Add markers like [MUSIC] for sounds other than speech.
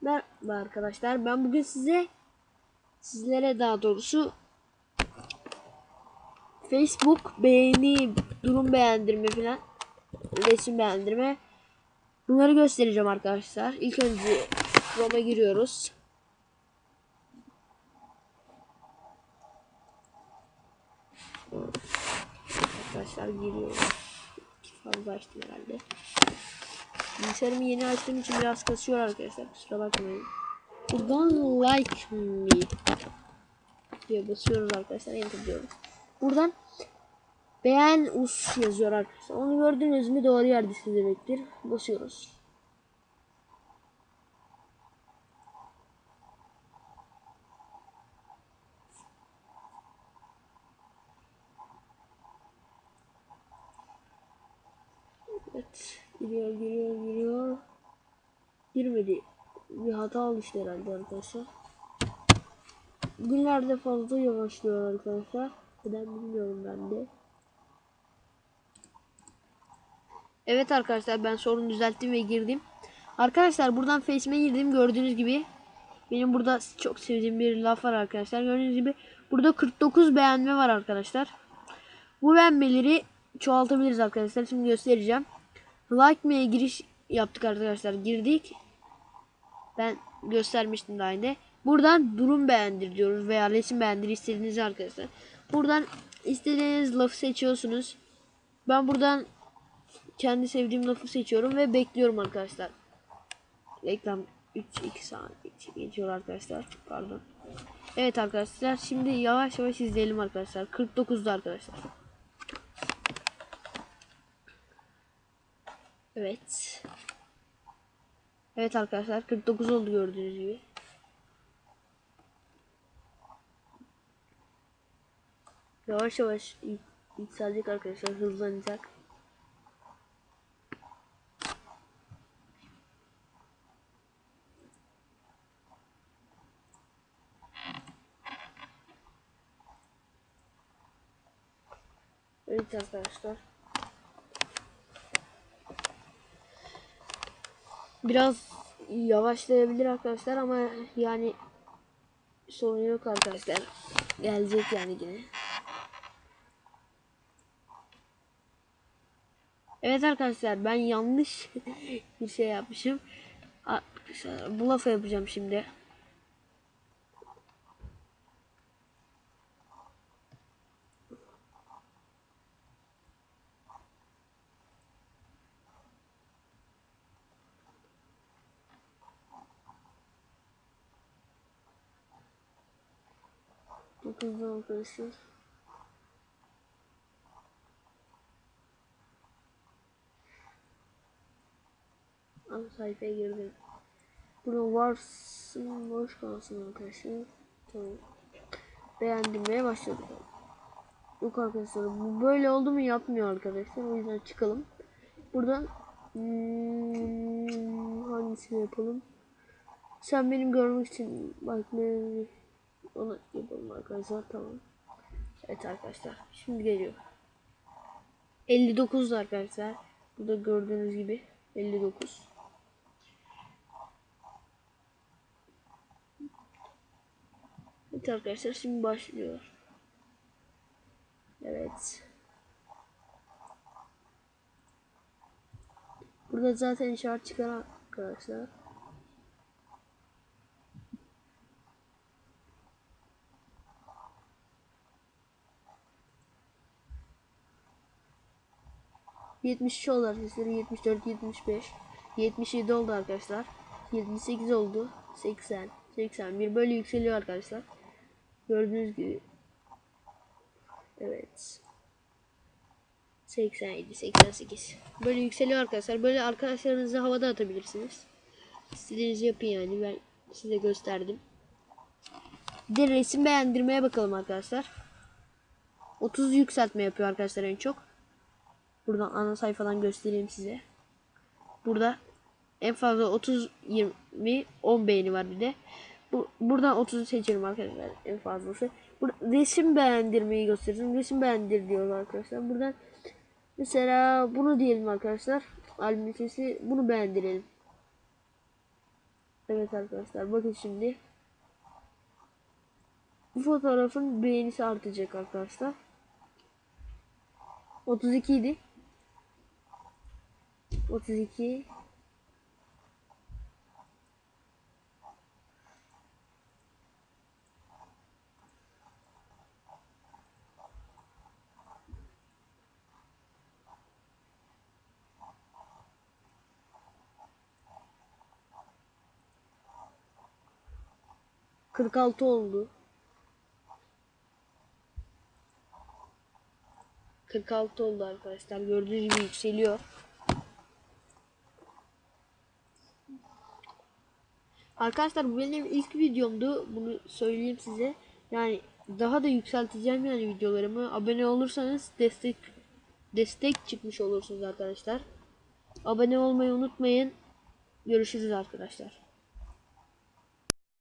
Merhaba arkadaşlar. Ben bugün size sizlere daha doğrusu Facebook beğeni, durum beğendirme falan, resim beğendirme bunları göstereceğim arkadaşlar. İlk önce Chrome'a giriyoruz. Arkadaşlar giriyoruz. Fazla açtım herhalde. Bilgisayarımı yeni açtığım için biraz kasıyor arkadaşlar. Kusura bakmayın. Buradan like me diye basıyoruz arkadaşlar. Enter diyoruz. Buradan beğen us yazıyor arkadaşlar. Onu gördüğünüz mü doğru yerdesiniz demektir. Basıyoruz. Evet. Giriyor, giriyor, giriyor. Girmedi. Bir hata oluştu herhalde arkadaşlar. Günlerde fazla yavaşlıyor arkadaşlar. Neden bilmiyorum ben de. Evet arkadaşlar ben sorunu düzelttim ve girdim. Arkadaşlar buradan Face'ime girdim gördüğünüz gibi. Benim burada çok sevdiğim bir laf var arkadaşlar. Gördüğünüz gibi burada 49 beğenme var arkadaşlar. Bu beğenmeleri çoğaltabiliriz arkadaşlar. Şimdi göstereceğim. Like me'ye giriş yaptık arkadaşlar. Girdik. Ben göstermiştim daha önce. Buradan durum beğendir diyoruz veya resim beğendir istediğiniz arkadaşlar. Buradan istediğiniz lafı seçiyorsunuz. Ben buradan kendi sevdiğim lafı seçiyorum ve bekliyorum arkadaşlar. Reklam 3 2 saniye geçiyor arkadaşlar. Pardon. Evet arkadaşlar şimdi yavaş yavaş izleyelim arkadaşlar. 49'da arkadaşlar. Evet. Evet arkadaşlar 49 oldu gördüğünüz gibi. Yavaş yavaş yük- yükselecek arkadaşlar hızlanacak. Evet arkadaşlar. Biraz yavaşlayabilir arkadaşlar ama yani sorun yok arkadaşlar. Gelecek yani yine. Evet arkadaşlar ben yanlış [LAUGHS] bir şey yapmışım. Arkadaşlar bu lafı yapacağım şimdi. Çok hızlı arkadaşlar. Ana sayfaya girdim. Burada varsın boş kalsın arkadaşlar. Tamam. Beğendirmeye başladık. Yok arkadaşlar bu böyle oldu mu yapmıyor arkadaşlar. O yüzden çıkalım. Buradan hmm, hangisini yapalım? Sen benim görmek için bak ne onu yapalım arkadaşlar tamam. Evet arkadaşlar şimdi geliyor. 59 arkadaşlar. Burada gördüğünüz gibi 59. Evet arkadaşlar şimdi başlıyor. Evet. Burada zaten işaret çıkar arkadaşlar. Yetmiş oldu arkadaşlar. 74, 75, 77 oldu arkadaşlar. 78 oldu. 80, 81 böyle yükseliyor arkadaşlar. Gördüğünüz gibi. Evet. 87, 88. Böyle yükseliyor arkadaşlar. Böyle arkadaşlarınızı havada atabilirsiniz. İstediğinizi yapın yani. Ben size gösterdim. Bir resim beğendirmeye bakalım arkadaşlar. 30 yükseltme yapıyor arkadaşlar en çok. Buradan ana sayfadan göstereyim size. Burada en fazla 30 20 10 beğeni var bir de. Bu, buradan 30'u seçelim arkadaşlar en fazlası. Burada resim beğendirmeyi göstereceğim. Resim beğendir diyorlar arkadaşlar. Buradan mesela bunu diyelim arkadaşlar. Albüm sesi bunu beğendirelim. Evet arkadaşlar bakın şimdi. Bu fotoğrafın beğenisi artacak arkadaşlar. 32 idi. 32 46 oldu. 46 oldu arkadaşlar. Gördüğünüz gibi yükseliyor. Arkadaşlar bu benim ilk videomdu. Bunu söyleyeyim size. Yani daha da yükselteceğim yani videolarımı. Abone olursanız destek destek çıkmış olursunuz arkadaşlar. Abone olmayı unutmayın. Görüşürüz arkadaşlar.